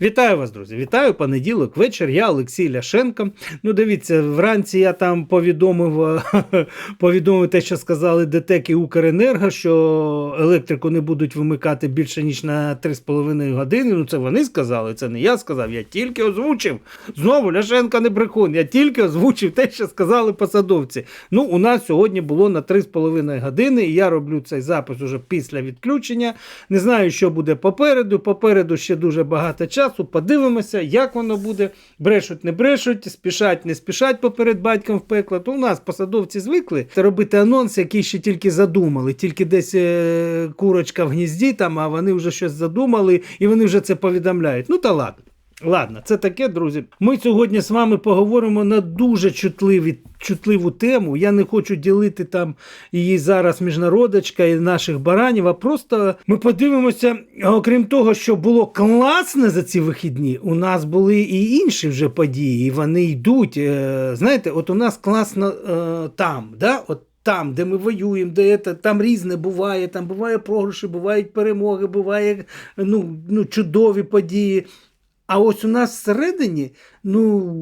Вітаю вас, друзі! Вітаю понеділок, вечір. Я Олексій Ляшенко. Ну, дивіться, вранці я там повідомив, е, повідомив те, що сказали ДТЕК і Укренерго, що електрику не будуть вимикати більше ніж на 3,5 години. Ну, це вони сказали, це не я сказав. Я тільки озвучив. Знову Ляшенко не брехун. Я тільки озвучив те, що сказали посадовці. Ну, у нас сьогодні було на 3,5 години, і я роблю цей запис уже після відключення. Не знаю, що буде попереду. Попереду ще дуже багато часу. Подивимося, як воно буде. Брешуть, не брешуть, спішать, не спішать поперед батьком в пекло. То у нас посадовці звикли робити анонс, який ще тільки задумали. Тільки десь е, курочка в гнізді, там, а вони вже щось задумали, і вони вже це повідомляють. Ну та ладно. Ладно, це таке, друзі. Ми сьогодні з вами поговоримо на дуже чутливі, чутливу тему. Я не хочу ділити там її зараз між народочка і наших баранів, а просто ми подивимося, окрім того, що було класно за ці вихідні, у нас були і інші вже події, і вони йдуть. Е, Знаєте, от у нас класно е, там, да? от там, де ми воюємо, де це, там різне буває, там буває програші, бувають перемоги, буває ну, ну, чудові події. А ось у нас всередині, ну,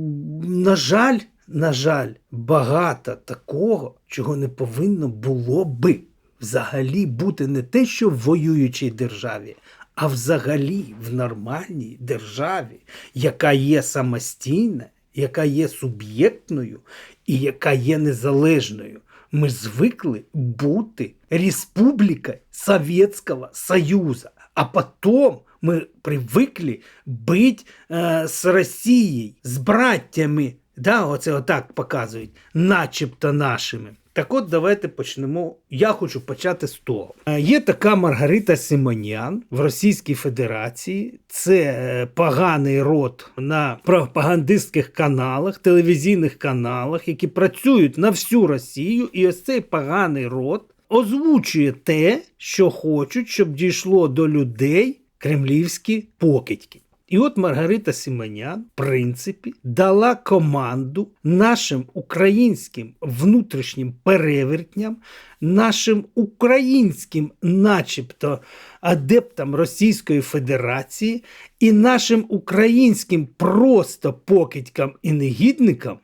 на жаль, на жаль, багато такого, чого не повинно було би взагалі бути не те, що в воюючій державі, а взагалі в нормальній державі, яка є самостійна, яка є суб'єктною і яка є незалежною. Ми звикли бути республікою Совєтського Союзу, а потім мы привыкли быть е, з Росією, з браттями. Да, оце отак показують, начебто нашими. Так от давайте почнемо. Я хочу почати з того. Е, Є така Маргарита Симонян в Російській Федерації. Це е, поганий род на пропагандистських каналах, телевізійних каналах, які працюють на всю Росію. І ось цей поганий род озвучує те, що хочуть, щоб дійшло до людей кремлівські покидьки. І от Маргарита Симонян, в принципі, дала команду нашим українським внутрішнім перевертням, нашим українським, начебто, адептам Російської Федерації і нашим українським просто покидькам і негідникам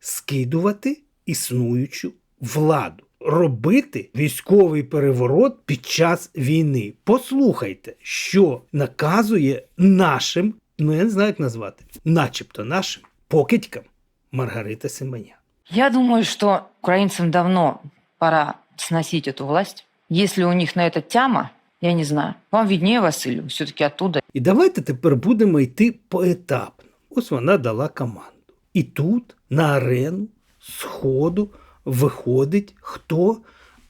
скидувати існуючу владу робити військовий переворот під час війни. Послухайте, що наказує нашим, ну я не знаю, як назвати, начебто нашим покидькам Маргарита Семеня. Я думаю, что украинцам давно пора сносить эту власть. Если у них на это тяма, я не знаю. Вам виднее, Василию, все-таки оттуда. І давайте тепер будемо йти поетапно. Ось вона дала команду. І тут на арену сходу виходить хто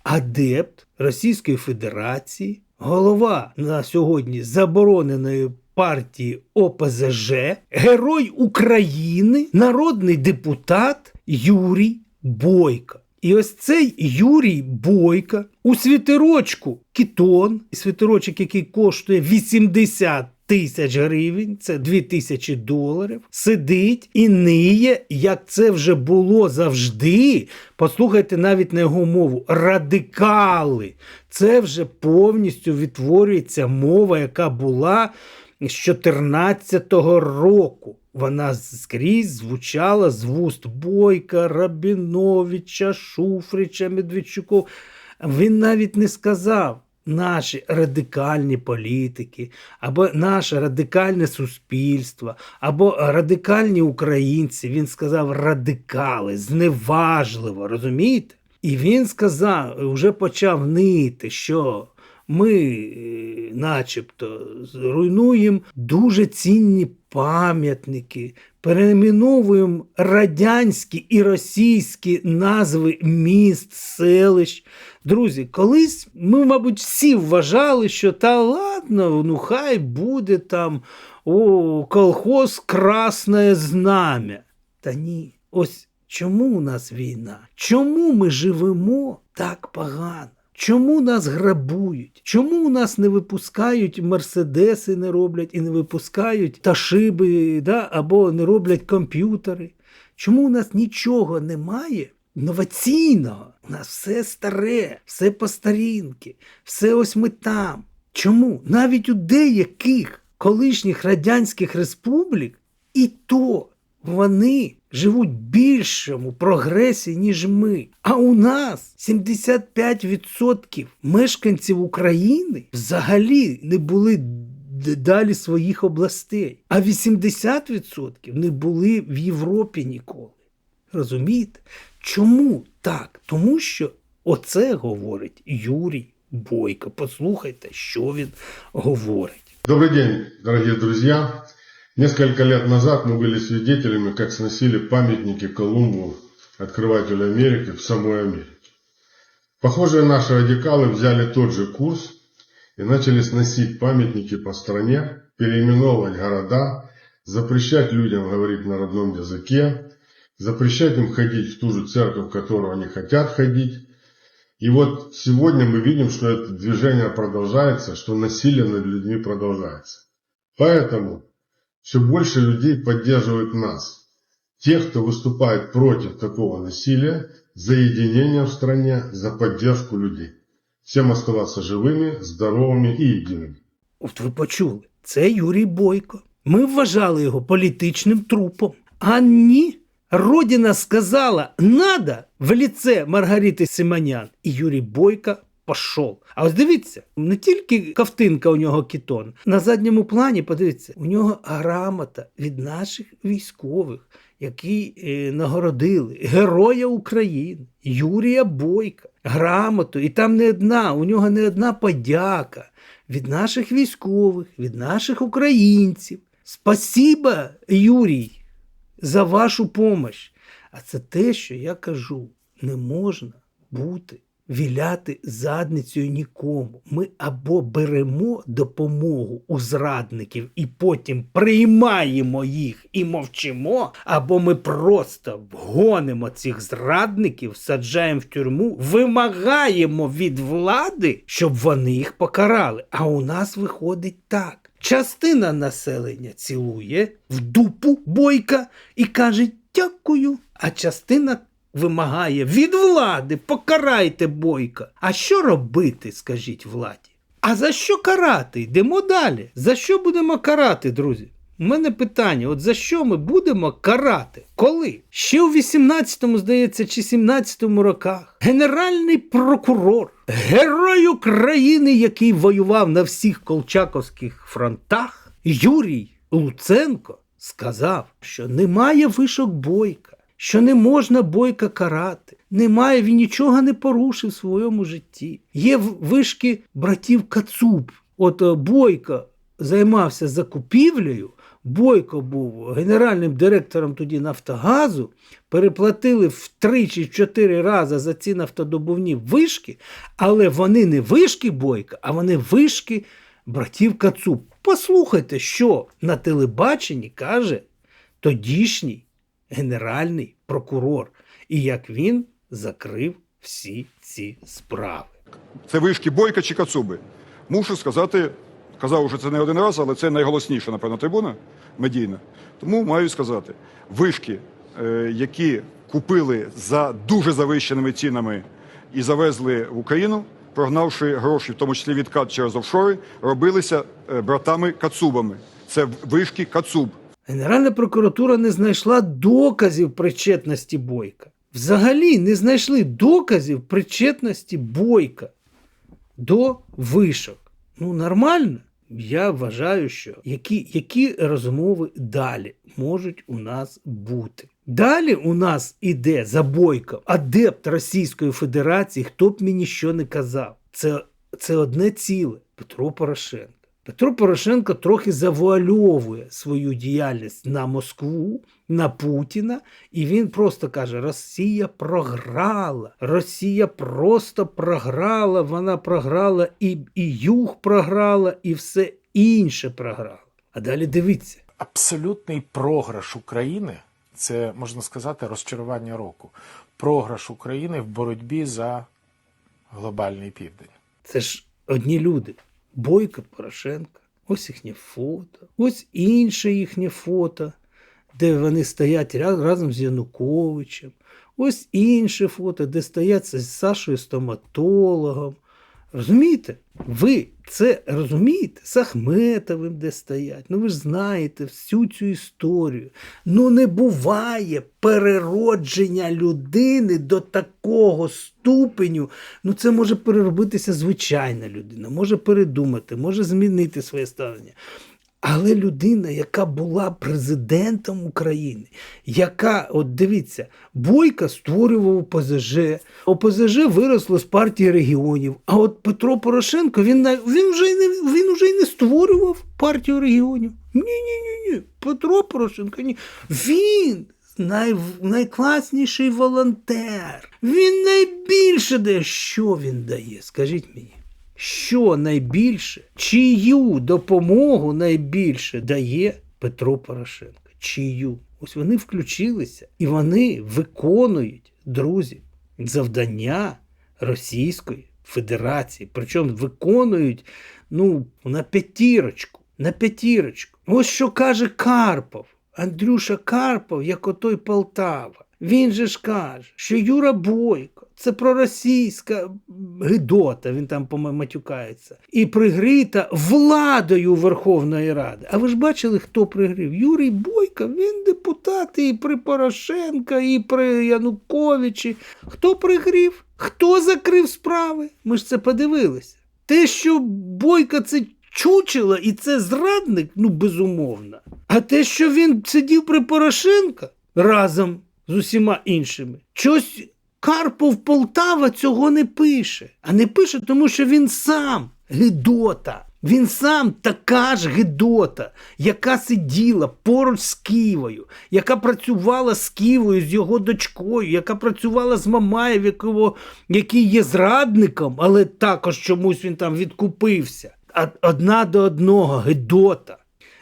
адепт Російської Федерації, голова на сьогодні забороненої партії ОПЗЖ, герой України, народний депутат Юрій Бойко. І ось цей Юрій Бойко у світерочку Кітон, світерочок, який коштує 80 тисяч гривень, це 2 тисячі доларів, сидить і ниє, як це вже було завжди. Послухайте навіть на його мову. Радикали. Це вже повністю відтворюється мова, яка була з 14-го року. Вона скрізь звучала з вуст Бойка, Рабіновича, Шуфрича, Медведчуков. Він навіть не сказав наші радикальні політики, або наше радикальне суспільство, або радикальні українці. Він сказав радикали, зневажливо, розумієте? І він сказав, вже почав нити, що ми, е, начебто, руйнуємо дуже цінні пам'ятники, перейменовуємо радянські і російські назви міст, селищ. Друзі, колись ми, мабуть, всі вважали, що та ладно, ну хай буде там о, колхоз Красне Знам'я. Та ні, ось чому у нас війна? Чому ми живемо так погано? Чому нас грабують? Чому у нас не випускають мерседеси, не роблять і не випускають ташиби, да? або не роблять комп'ютери? Чому у нас нічого немає новаційного? У нас все старе, все по старінки, все ось ми там. Чому? Навіть у деяких колишніх радянських республік, і то вони живуть більшому прогресі, ніж ми. А у нас 75% мешканців України взагалі не були далі своїх областей, а 80% не були в Європі ніколи. Розумієте? Чому так? Тому що оце говорить Юрій Бойко. Послухайте, що він говорить. Добрый день, дорогие друзья. Несколько лет назад мы были свидетелями, как сносили памятники Колумбу, открывателю Америки, в самой Америке. Похоже, наши радикалы взяли тот же курс и начали сносить памятники по стране, переименовывать города, запрещать людям говорить на родном языке, запрещать им ходить в ту же церковь, в которую они хотят ходить. И вот сегодня мы видим, что это движение продолжается, что насилие над людьми продолжается. Поэтому все больше людей поддерживают нас. Тех, кто выступает против такого насилия, за единение в стране, за поддержку людей. Всем оставаться живыми, здоровыми и едиными. От ви почули, це Юрій Бойко. Ми вважали його політичним трупом. А ні, Родина сказала «надо» в ліце Маргарити Симонян. І Юрій Бойко пішов. А ось дивіться, не тільки ковтинка у нього кітон. На задньому плані, подивіться, у нього грамота від наших військових, які е, нагородили Героя України, Юрія Бойка, грамоту. І там не одна, у нього не одна подяка від наших військових, від наших українців. Спасіба, Юрій, за вашу помощь. А це те, що я кажу, не можна бути віляти задницею нікому. Ми або беремо допомогу у зрадників і потім приймаємо їх і мовчимо, або ми просто гонимо цих зрадників, саджаємо в тюрму, вимагаємо від влади, щоб вони їх покарали. А у нас виходить так. Частина населення цілує в дупу бойка і каже дякую, а частина вимагає від влади покарайте бойка. А що робити, скажіть владі? А за що карати? Йдемо далі. За що будемо карати, друзі? У мене питання: от за що ми будемо карати? Коли? Ще у 18-му, здається, чи 17-му роках генеральний прокурор, герой України, який воював на всіх колчаковських фронтах, Юрій Луценко сказав, що немає вишок бойка, що не можна бойка карати. Немає, він нічого не порушив в своєму житті. Є вишки братів Кацуб. От е, Бойко займався закупівлею. Бойко був генеральним директором тоді Нафтогазу, переплатили в три чи в чотири рази за ці нафтодобувні вишки, але вони не вишки Бойка, а вони вишки братів Кацуб. Послухайте, що на телебаченні каже тодішній генеральний прокурор, і як він закрив всі ці справи. Це вишки Бойка чи Кацуби. Мушу сказати, казав уже це не один раз, але це найголосніша, напевно, трибуна медійна. Тому маю сказати, вишки, е, які купили за дуже завищеними цінами і завезли в Україну, прогнавши гроші, в тому числі відкат через офшори, робилися е, братами Кацубами. Це вишки Кацуб. Генеральна прокуратура не знайшла доказів причетності Бойка. Взагалі не знайшли доказів причетності Бойка до вишок. Ну, нормально. Я вважаю, що які, які розмови далі можуть у нас бути. Далі у нас іде за Бойко адепт Російської Федерації, хто б мені що не казав. Це, це одне ціле Петро Порошенко. Петро Порошенко трохи завуальовує свою діяльність на Москву, на Путіна, і він просто каже: Росія програла, Росія просто програла, вона програла, і, і Юг програла, і все інше програла. А далі дивіться. абсолютний програш України це можна сказати розчарування року. Програш України в боротьбі за глобальний південь. Це ж одні люди. Бойко Порошенка. Ось їхнє фото, ось інше їхнє фото, де вони стоять разом з Януковичем. Ось інше фото, де стоять з Сашою стоматологом, Розумієте? Ви це розумієте? З Ахметовим де стоять. Ну ви ж знаєте всю цю історію. Ну не буває переродження людини до такого ступеню. Ну це може переробитися звичайна людина, може передумати, може змінити своє ставлення. Але людина, яка була президентом України, яка, от дивіться, Бойка створював ОПЗЖ, ОПЗЖ виросло з партії регіонів. А от Петро Порошенко він, він, вже, не, він вже й не створював партію регіонів. Ні, ні, ні, ні. Петро Порошенко ні. Він най, найкласніший волонтер. Він найбільше дає. Що він дає? Скажіть мені. Що найбільше, чию допомогу найбільше дає Петро Порошенко? Чию? Ось вони включилися і вони виконують, друзі, завдання Російської Федерації. Причому виконують ну, на п'ятірочку. На п'ятірочку. Ось що каже Карпов. Андрюша Карпов, як отой Полтава. Він же ж каже, що Юра Бойко це проросійська гидота, він там матюкається, і пригрита владою Верховної Ради. А ви ж бачили, хто пригрів? Юрій Бойко, він депутат і при Порошенка, і при Януковичі. Хто пригрів? Хто закрив справи? Ми ж це подивилися. Те, що Бойко це чучело і це зрадник, ну безумовно. А те, що він сидів при Порошенка разом з усіма іншими, щось Карпов Полтава цього не пише. А не пише, тому що він сам гидота. Він сам така ж гидота, яка сиділа поруч з Києвою, яка працювала з Києвою, з його дочкою, яка працювала з Мамаєв, який є зрадником, але також чомусь він там відкупився. Одна до одного гидота.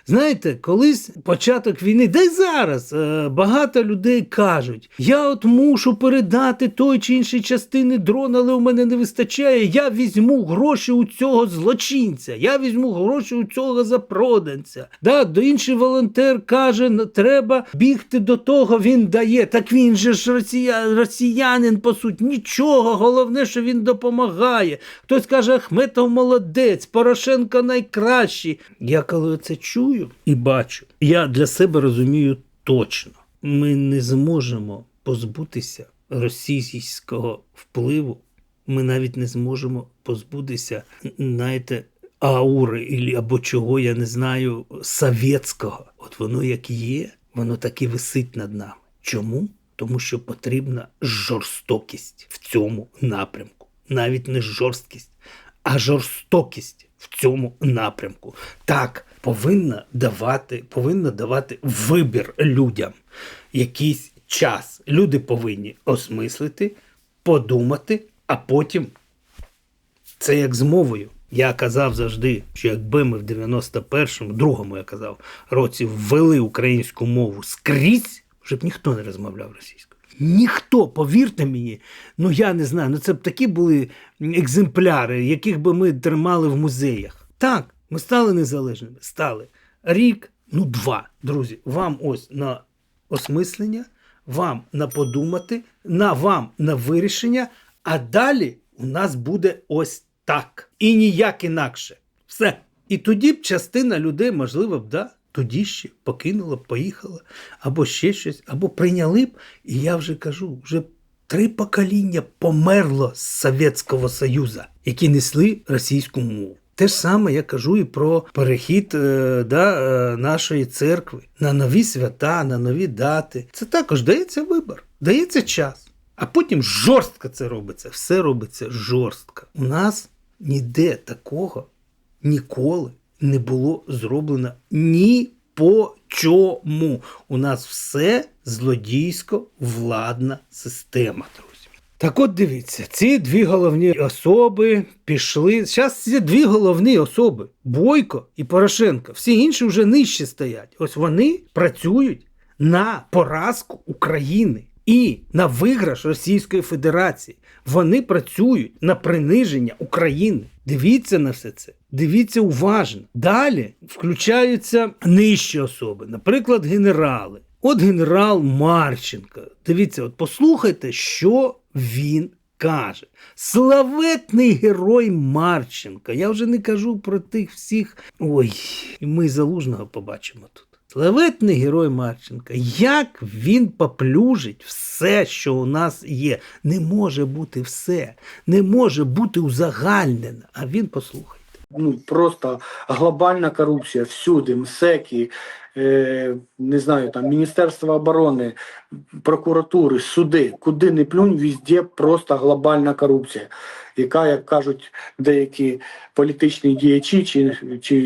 Знаєте, колись початок війни, де й зараз е, багато людей кажуть: я от мушу передати той чи іншій частини дрона, але у мене не вистачає. Я візьму гроші у цього злочинця, я візьму гроші у цього запроданця. Да, до інший волонтер каже, «Ну, треба бігти до того, він дає. Так він же ж росія, росіянин, по суті, нічого. Головне, що він допомагає. Хтось каже, Ахметов молодець, Порошенко найкращий. Я коли це чую і бачу, я для себе розумію точно, ми не зможемо позбутися російського впливу. Ми навіть не зможемо позбутися, знаєте, аури або чого, я не знаю, совєтського. От воно як є, воно так і висить над нами. Чому? Тому що потрібна жорстокість в цьому напрямку. Навіть не жорсткість, а жорстокість в цьому напрямку. Так, повинна давати, повинна давати вибір людям якийсь час. Люди повинні осмислити, подумати, а потім це як з мовою. Я казав завжди, що якби ми в 91-му, другому я казав, році ввели українську мову скрізь, вже б ніхто не розмовляв російською. Ніхто, повірте мені, ну я не знаю, ну це б такі були екземпляри, яких би ми тримали в музеях. Так, ми стали незалежними, стали. Рік, ну два, друзі, вам ось на осмислення, вам на подумати, на вам на вирішення, а далі у нас буде ось так. І ніяк інакше. Все. І тоді б частина людей, можливо, б, да, тоді ще покинула, поїхала, або ще щось, або прийняли б. І я вже кажу, вже три покоління померло з Совєтського Союзу, які несли російську мову. Те ж саме я кажу і про перехід е, да, е, нашої церкви на нові свята, на нові дати. Це також дається вибір, дається час. А потім жорстко це робиться. Все робиться жорстко. У нас ніде такого ніколи не було зроблено ні по чому. У нас все злодійсько владна система, друзі. Так от дивіться, ці дві головні особи пішли. Зараз ці дві головні особи Бойко і Порошенко. Всі інші вже нижче стоять. Ось вони працюють на поразку України і на виграш Російської Федерації. Вони працюють на приниження України. Дивіться на все це. Дивіться уважно. Далі включаються нижчі особи, наприклад, генерали. От генерал Марченко. Дивіться, от послухайте, що він каже: славетний герой Марченка. Я вже не кажу про тих всіх. Ой, і ми залужного побачимо тут. Славетний герой Марченка. Як він поплюжить все, що у нас є. Не може бути все, не може бути узагальнено. А він послухайте. Ну, просто глобальна корупція всюди, МСЕКи, е, не знаю, там Міністерство оборони, прокуратури, суди, куди не плюнь, везде просто глобальна корупція, яка, як кажуть деякі політичні діячі, чи, чи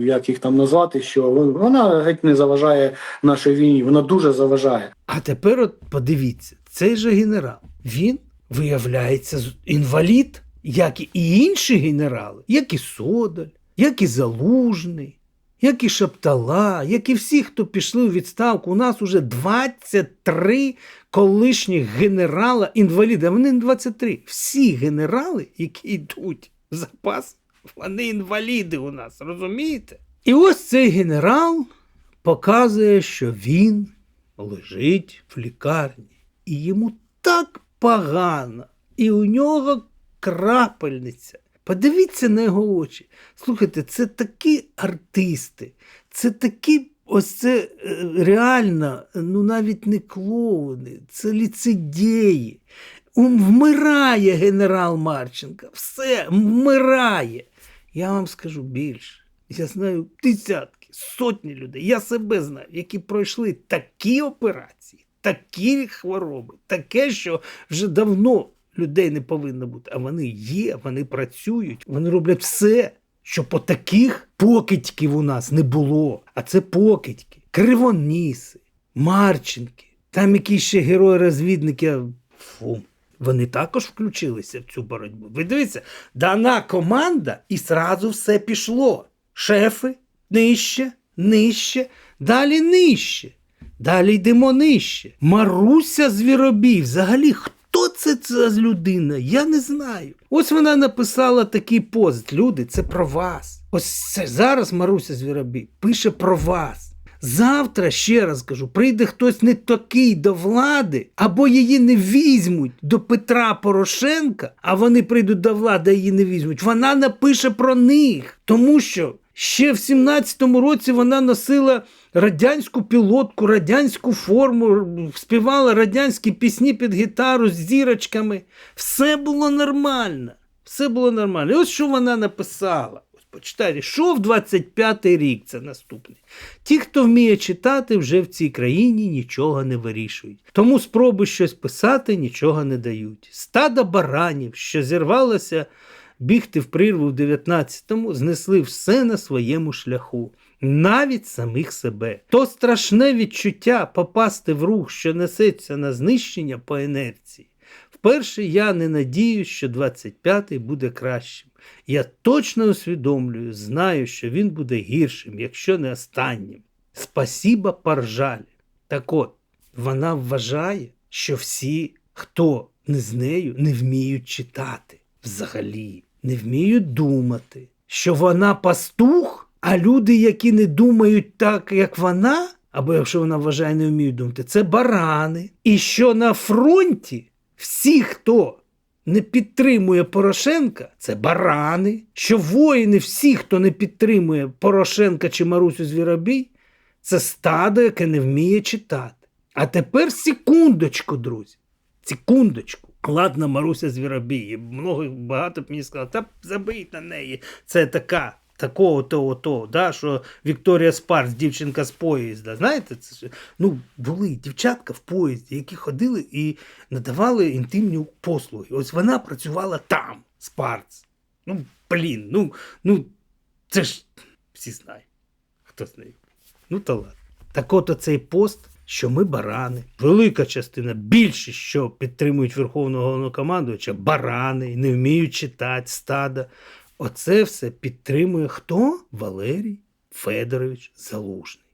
як їх там назвати, що вона геть не заважає нашій війні, вона дуже заважає. А тепер от подивіться, цей же генерал, він виявляється інвалід, як і інші генерали, як і Содоль, як і Залужний, як і Шаптала, як і всі, хто пішли у відставку. У нас уже 23 колишніх генерала інваліда. Вони не 23. Всі генерали, які йдуть в запас, вони інваліди у нас, розумієте? І ось цей генерал показує, що він лежить в лікарні, і йому так погано, і у нього крапельниця. Подивіться на його очі. Слухайте, це такі артисти, це такі. Ось це е, реально, ну навіть не клоуни, це ліцедеї. Ум- Вмирає генерал Марченко. Все, вмирає. Я вам скажу більше. Я знаю десятки, сотні людей. Я себе знаю, які пройшли такі операції, такі хвороби, таке, що вже давно людей не повинно бути. А вони є, вони працюють, вони роблять все, щоб по таких покидьків у нас не було. А це покидьки, кривоніси, Марченки, там якісь ще герої-розвідники. Фу. Вони також включилися в цю боротьбу. Ви дивіться, дана команда, і зразу все пішло. Шефи нижче, нижче, далі нижче. Далі йдемо нижче. Маруся Звіробій. Взагалі, хто це за людина? Я не знаю. Ось вона написала такий пост. Люди, це про вас. Ось це зараз Маруся Звіробій пише про вас. Завтра, ще раз кажу, прийде хтось не такий до влади, або її не візьмуть до Петра Порошенка, а вони прийдуть до влади, її не візьмуть. Вона напише про них. Тому що ще в 17-му році вона носила радянську пілотку, радянську форму, співала радянські пісні під гітару з зірочками. Все було нормально. Все було нормально. І ось що вона написала. Ось почитайте, що в 25-й рік це наступний. Ті, хто вміє читати, вже в цій країні нічого не вирішують. Тому спроби щось писати нічого не дають. Стадо баранів, що зірвалося бігти в прірву в 19-му, знесли все на своєму шляху. Навіть самих себе. То страшне відчуття попасти в рух, що несеться на знищення по інерції. Вперше я не надіюсь, що 25-й буде кращим. Я точно усвідомлюю, знаю, що він буде гіршим, якщо не останнім. Спасіба Паржалі. Так от, вона вважає, що всі, хто не з нею, не вміють читати взагалі, не вміють думати, що вона пастух, а люди, які не думають так, як вона, або якщо вона вважає, не вміють думати, це барани. І що на фронті всі, хто не підтримує Порошенка, це барани. Що воїни, всі, хто не підтримує Порошенка чи Марусю Звіробій, це стадо, яке не вміє читати. А тепер секундочку, друзі. Секундочку. Ладно, Маруся Звіробій. Багато б мені сказали, та забий на неї. Це така. Такого того, того, да, що Вікторія Спарс, дівчинка з поїзда. Знаєте, це ну, були дівчатка в поїзді, які ходили і надавали інтимні послуги. Ось вона працювала там, Спарц. Ну, блін, ну, ну, це ж всі знають, хто з нею. Ну, та ладно. Так от цей пост, що ми барани. Велика частина, більшість, що підтримують Верховного Головнокомандувача, барани, не вміють читати стада. Оце все підтримує хто? Валерій Федорович Залужний.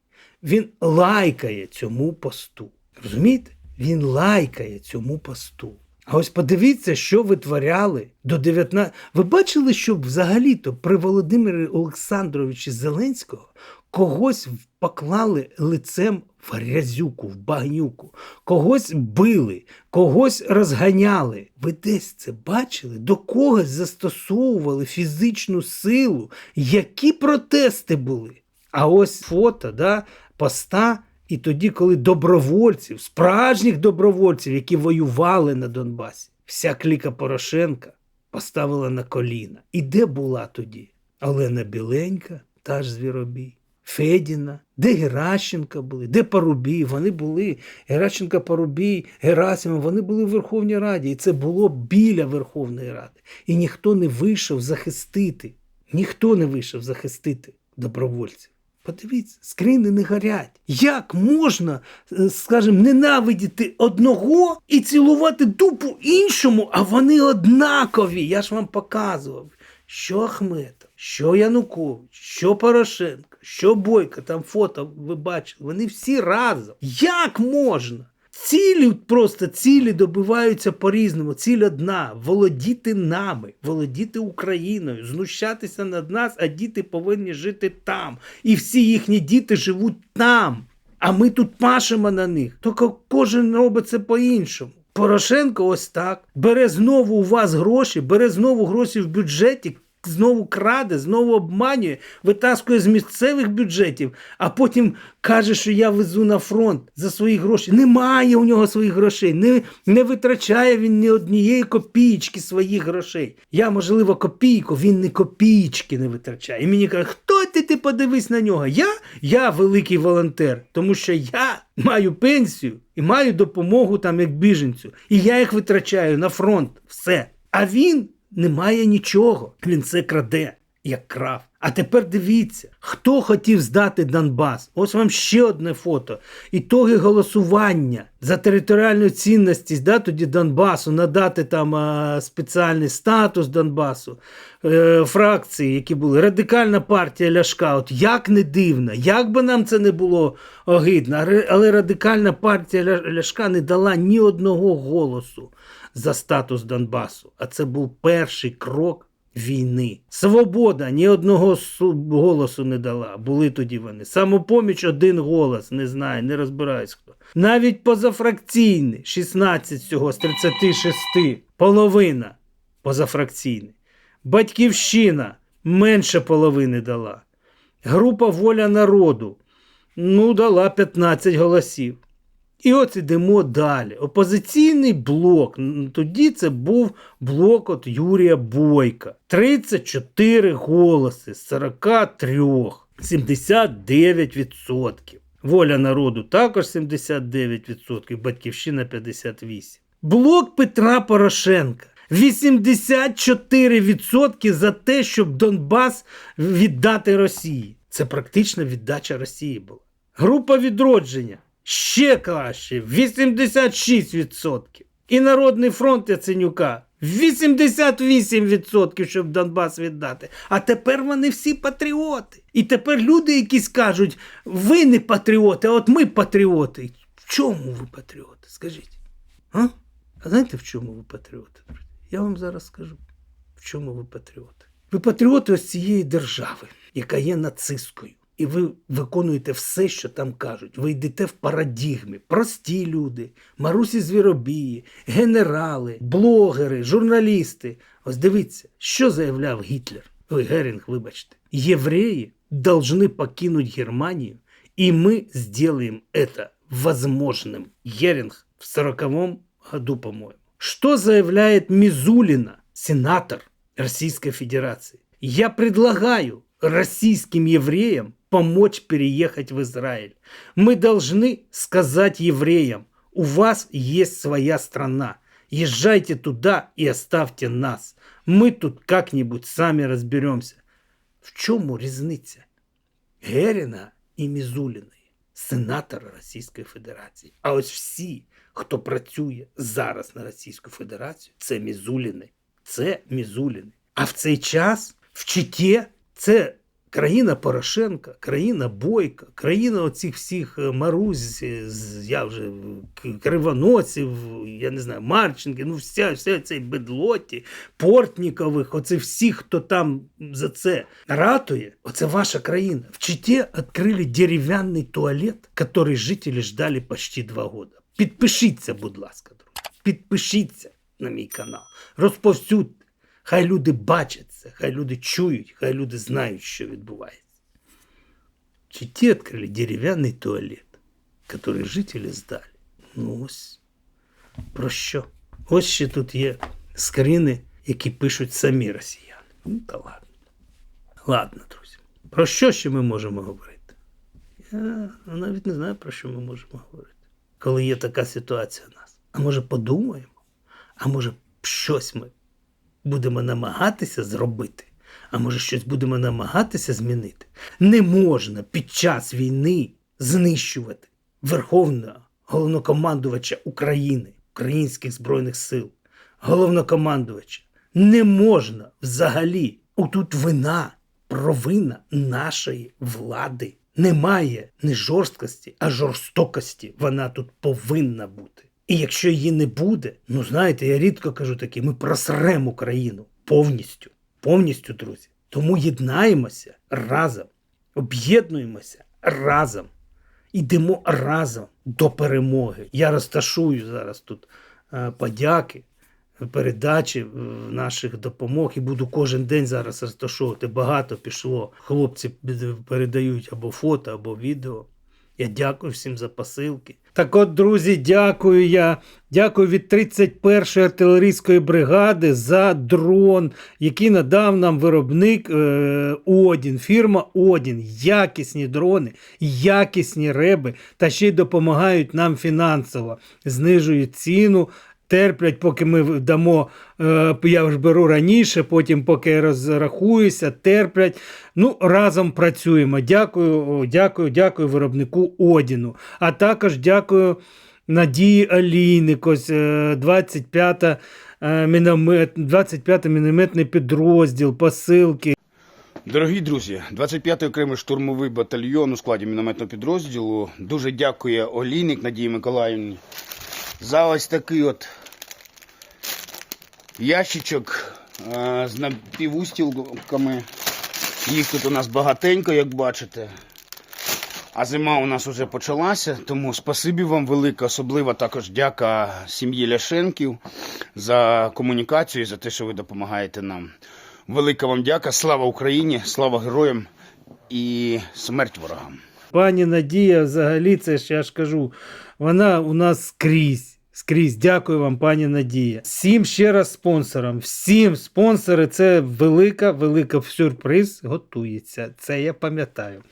Він лайкає цьому посту. Розумієте? Він лайкає цьому посту. А ось подивіться, що витворяли до 19... Ви бачили, що взагалі-то при Володимирі Олександровичі Зеленського когось поклали лицем в грязюку, в багнюку, когось били, когось розганяли. Ви десь це бачили? До когось застосовували фізичну силу. Які протести були? А ось фото, да, поста. І тоді, коли добровольців, справжніх добровольців, які воювали на Донбасі, вся кліка Порошенка поставила на коліна. І де була тоді? Олена Біленька, та ж Звіробій, Федіна, де Геращенка були, де Парубій? Вони були. Геращенка, Парубій, Герасимов, вони були в Верховній Раді. І це було біля Верховної Ради. І ніхто не вийшов захистити. Ніхто не вийшов захистити добровольців. Подивіться, скрини не горять. Як можна, е, скажімо, ненавидіти одного і цілувати дупу іншому, а вони однакові. Я ж вам показував, що Ахметов, що Янукович, що Порошенко, що Бойко, там фото ви бачили, вони всі разом. Як можна? Цілі просто цілі добиваються по-різному. Ціль одна володіти нами, володіти Україною, знущатися над нас, а діти повинні жити там. І всі їхні діти живуть там. А ми тут пашемо на них. Тільки кожен робить це по-іншому. Порошенко ось так. Бере знову у вас гроші, бере знову гроші в бюджеті, знову краде, знову обманює, витаскує з місцевих бюджетів, а потім каже, що я везу на фронт за свої гроші. Немає у нього своїх грошей, не, не витрачає він ні однієї копійки своїх грошей. Я, можливо, копійку, він не копійки не витрачає. І мені каже, хто ти, ти подивись на нього? Я? Я великий волонтер, тому що я маю пенсію і маю допомогу там як біженцю. І я їх витрачаю на фронт. Все. А він немає нічого. Він це краде, як крав. А тепер дивіться, хто хотів здати Донбас. Ось вам ще одне фото. Ітоги голосування за територіальну цінності да, тоді Донбасу, надати там а, спеціальний статус Донбасу, е, фракції, які були. Радикальна партія Ляшка. От як не дивно, як би нам це не було огидно, але радикальна партія Ляшка не дала ні одного голосу за статус Донбасу. А це був перший крок війни. Свобода ні одного голосу не дала. Були тоді вони. Самопоміч один голос, не знаю, не розбираюсь хто. Навіть позафракційний, 16 всього з 36, половина позафракційний. Батьківщина менше половини дала. Група Воля народу ну, дала 15 голосів. І от ідемо далі. Опозиційний блок. Тоді це був блок от Юрія Бойка. 34 голоси з 43. 79%. Воля народу також 79%, батьківщина 58%. Блок Петра Порошенка. 84% за те, щоб Донбас віддати Росії. Це практично віддача Росії була. Група відродження ще краще 86%. І Народний фронт Яценюка 88%, щоб Донбас віддати. А тепер вони всі патріоти. І тепер люди якісь кажуть: ви не патріоти, а от ми патріоти. В чому ви патріоти? Скажіть. А? А знаєте, в чому ви патріоти? Я вам зараз скажу, в чому ви патріоти. Ви патріоти ось цієї держави, яка є нацисткою. І ви виконуєте все, що там кажуть. Ви йдете в парадігмі. Прості люди, Марусі Звіробії, генерали, блогери, журналісти. Ось дивіться, що заявляв Гітлер. Ой, Герінг, вибачте. Євреї должны покинуть Германию, и мы сделаем это возможным. Геринг в 40 году, по-моему. Что заявляет Мизулина, сенатор Российской Федерации? Я предлагаю российским евреям помочь переехать в Израиль. Мы должны сказать евреям, у вас есть своя страна. Езжайте туда и оставьте нас. Мы тут как-нибудь сами разберемся. В чому різниця Геріна і Мізуліної, сенатора Російської Федерації? А ось всі, хто працює зараз на Російську Федерацію, це Мізуліни. Це Мізуліни. А в цей час в Читі це Країна Порошенка, країна Бойка, країна оцих всіх е, Марусь, е, я вже к- кривоносів, я не знаю, Марченки, ну вся, вся цей бедлоті, Портнікових, оце всі, хто там за це ратує, оце ваша країна. В Чите відкрили дерев'яний туалет, який жителі ждали почти два роки. Підпишіться, будь ласка, друзі. Підпишіться на мій канал. Розповсюдьте. Хай люди бачать це, хай люди чують, хай люди знають, що відбувається. В Чите відкрили дерев'яний туалет, який жителі здали. Ну ось. Про що? Ось ще тут є скріни, які пишуть самі росіяни. Ну та ладно. Ладно, друзі. Про що ще ми можемо говорити? Я навіть не знаю, про що ми можемо говорити, коли є така ситуація у нас. А може подумаємо? А може щось ми будемо намагатися зробити? А може щось будемо намагатися змінити? Не можна під час війни знищувати Верховного головнокомандувача України, українських Збройних сил, головнокомандувача. Не можна взагалі. Отут вина, провина нашої влади. Немає не жорсткості, а жорстокості. Вона тут повинна бути. І якщо її не буде, ну знаєте, я рідко кажу таке, ми просремо Україну повністю. Повністю, друзі. Тому єднаємося разом, об'єднуємося разом. Ідемо разом до перемоги. Я розташую зараз тут е, подяки, передачі е, наших допомог і буду кожен день зараз розташовувати. Багато пішло. Хлопці передають або фото, або відео. Я дякую всім за посилки. Так от, друзі, дякую я. Дякую від 31-ї артилерійської бригади за дрон, який надав нам виробник е, Одін, фірма Одін. Якісні дрони, якісні реби та ще й допомагають нам фінансово, знижують ціну. Терплять, поки ми дамо, е, я ж беру раніше, потім поки розрахуюся, терплять. Ну, разом працюємо. Дякую, дякую, дякую виробнику Одіну. А також дякую Надії Алійник, ось е, 25-та е, міномет, 25 мінометний підрозділ, посилки. Дорогі друзі, 25-й окремий штурмовий батальйон у складі мінометного підрозділу дуже дякує Олійник Надії Миколаївні за ось такий от ящичок з напівустілками. Їх тут у нас багатенько, як бачите. А зима у нас вже почалася, тому спасибі вам велике, особливо також дяка сім'ї Ляшенків за комунікацію і за те, що ви допомагаєте нам. Велика вам дяка, слава Україні, слава героям і смерть ворогам. Пані Надія, взагалі, це ж я ж кажу, вона у нас скрізь. Скрізь, дякую вам, пані Надія. Всім ще раз спонсорам. Всім спонсори, це велика, велика сюрприз готується. Це я пам'ятаю.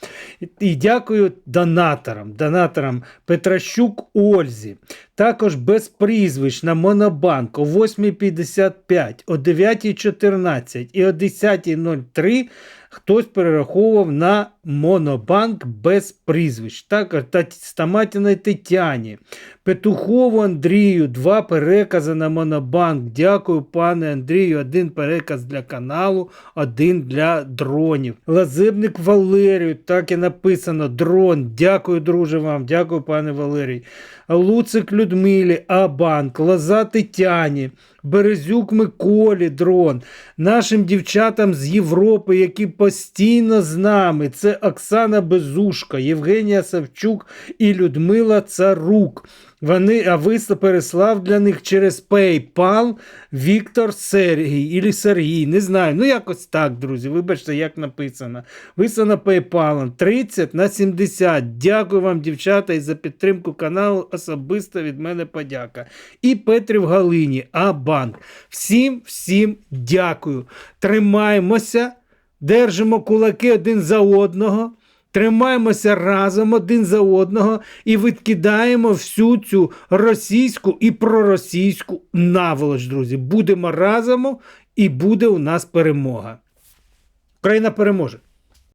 І, дякую донаторам, донаторам Петращук Ользі. Також без прізвищ на Монобанк о 8.55, о 9.14 і о 10.03 хтось перераховував на Монобанк без прізвищ. Також Стаматіної Тетяні, Петухову Андрію, два перекази на Монобанк. Дякую, пане Андрію. Один переказ для каналу, один для дронів. Лазебник Валерію, так і написано. Дрон. Дякую, друже вам. Дякую, пане Валерій. Луцик Людмилі, Абанк, Лоза Тетяні, Березюк Миколі, дрон, нашим дівчатам з Європи, які постійно з нами. Це Оксана Безушка, Євгенія Савчук і Людмила Царук. Вони, а ви переслав для них через PayPal Віктор Сергій ілі Сергій. Не знаю. Ну, якось так, друзі. Вибачте, як написано. Висано PayPal 30 на 70. Дякую вам, дівчата, і за підтримку каналу. Особисто від мене подяка. І Петрів Галині, А-банк. Всім, всім дякую. Тримаємося, держимо кулаки один за одного. Тримаємося разом один за одного і відкидаємо всю цю російську і проросійську наволоч, друзі. Будемо разом і буде у нас перемога. Україна переможе.